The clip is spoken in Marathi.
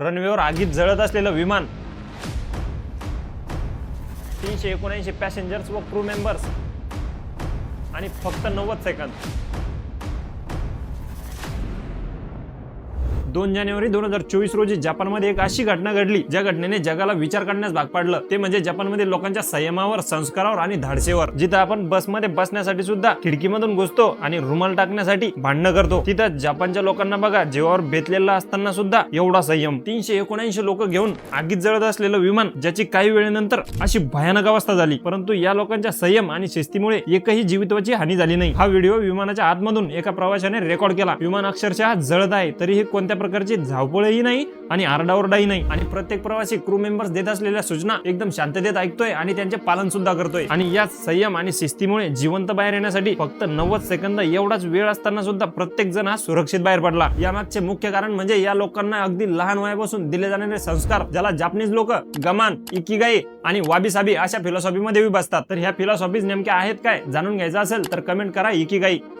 रनवेवर आगीत जळत असलेलं विमान. तीनशे एकोणऐंशी पॅसेंजर्स व क्रू मेंबर्स आणि फक्त नव्वद सेकंद दोन जानेवारी दोन हजार चोवीस रोजी जपानमध्ये एक अशी घटना घडली ज्या घटनेने जगाला विचार करण्यास भाग पाडलं. ते म्हणजे जपानमध्ये लोकांच्या संयमावर संस्कारावर आणि धाडसेवर. जिथं आपण बसमध्ये बसण्यासाठी सुद्धा खिडकीमधून घुसतो आणि रुमाल टाकण्यासाठी भांडणं करतो. तिथं जपानच्या लोकांना बघा जीवावर बेतलेला असताना सुद्धा एवढा संयम. तीनशे एकोणऐंशी लोक घेऊन आगीत जळत असलेलं विमान ज्याची काही वेळेनंतर अशी भयानक अवस्था झाली. परंतु या लोकांच्या संयम आणि शिस्तीमुळे एकही जीवितवाची हानी झाली नाही. हा व्हिडिओ विमानाच्या आतमधून एका प्रवाशाने रेकॉर्ड केला. विमान अक्षरशः जळत आहे तरीही कोणत्या प्रकारची धावपळही नाही आणि आरडाओरडाही नाही. आणि प्रत्येक प्रवासी क्रू मेंबर्स देत असलेल्या सूचना एकदम शांततेत ऐकतोय आणि त्यांचे पालन सुद्धा करतोय. आणि या संयम आणि शिस्तीमुळे जिवंत बाहेर येण्यासाठी फक्त नव्वद सेकंद एवढाच वेळ असताना सुद्धा प्रत्येक जण हा सुरक्षित बाहेर पडला. यामागचे मुख्य कारण म्हणजे या लोकांना अगदी लहान वयापासून दिले जाणारे संस्कार ज्याला जापानीज लोक गमान इकिगाई आणि वाबी साबी अशा फिलॉसॉफी मध्ये तर ह्या फिलॉसॉफीज नेमक्या आहेत काय? जाणून घ्यायचं असेल तर कमेंट करा इकिगाई.